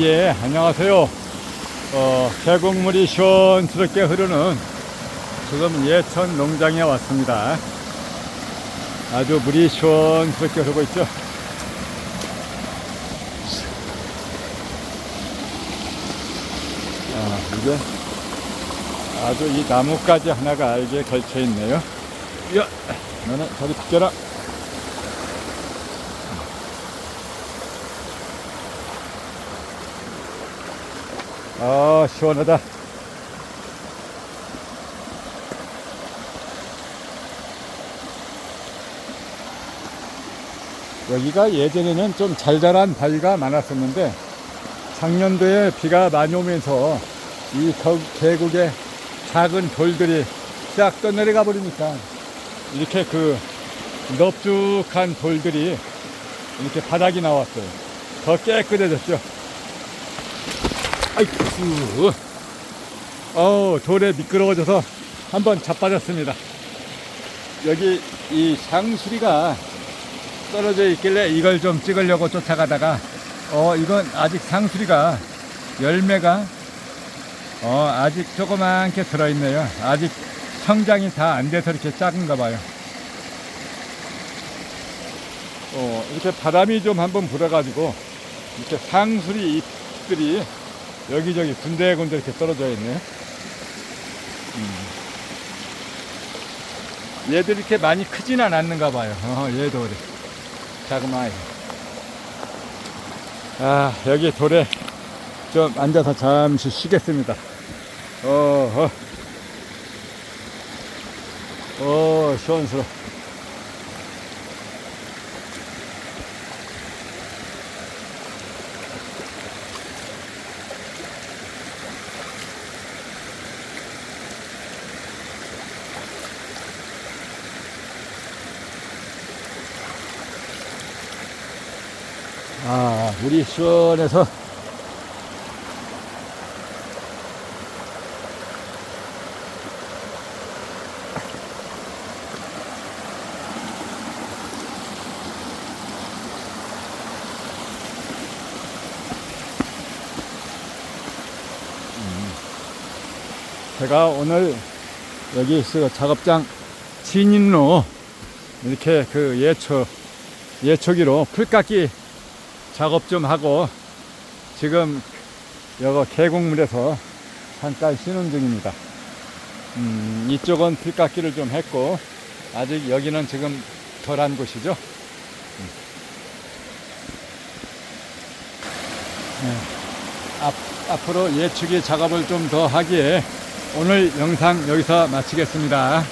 예, 안녕하세요. 어, 계곡물이 시원스럽게 흐르는 지금 예천 농장에 왔습니다. 아주 물이 시원스럽게 흐르고 있죠. 아, 이게 아주 이 나뭇가지 하나가 이게 걸쳐 있네요. 야, 너는 저리 비켜라. 아, 시원하다. 여기가 예전에는 좀 잘 자란 바위가 많았었는데 작년도에 비가 많이 오면서 이 겨- 계곡에 작은 돌들이 싹 떠내려가 버리니까 이렇게 그 넙죽한 돌들이 이렇게 바닥이 나왔어요. 더 깨끗해졌죠. 아이쿠. 어우, 돌에 미끄러워져서 한번 자빠졌습니다. 여기 이 상수리가 떨어져 있길래 이걸 좀 찍으려고 쫓아가다가 어, 이건 아직 상수리가 열매가 어, 아직 조그맣게 들어있네요. 아직 성장이 다 안 돼서 이렇게 작은가 봐요. 어, 이렇게 바람이 좀 한번 불어가지고 이렇게 상수리 잎들이 여기저기 군데군데 이렇게 떨어져 있네. 음. 얘들이 이렇게 많이 크지는 않는가 봐요. 어, 얘도 그래. 자그마해. 아, 여기 돌에 좀 앉아서 잠시 쉬겠습니다. 어, 어. 어, 시원스러워. 아, 물이 시원해서 음. 제가 오늘 여기 그 작업장 진입로 이렇게 그 예초 예초기로 풀깎기 작업 좀 하고 지금 여거 계곡물에서 잠깐 쉬는 중입니다. 음, 이쪽은 풀깎기를 좀 했고 아직 여기는 지금 덜한 곳이죠. 음. 네. 앞, 앞으로 예측이 작업을 좀 더 하기에 오늘 영상 여기서 마치겠습니다.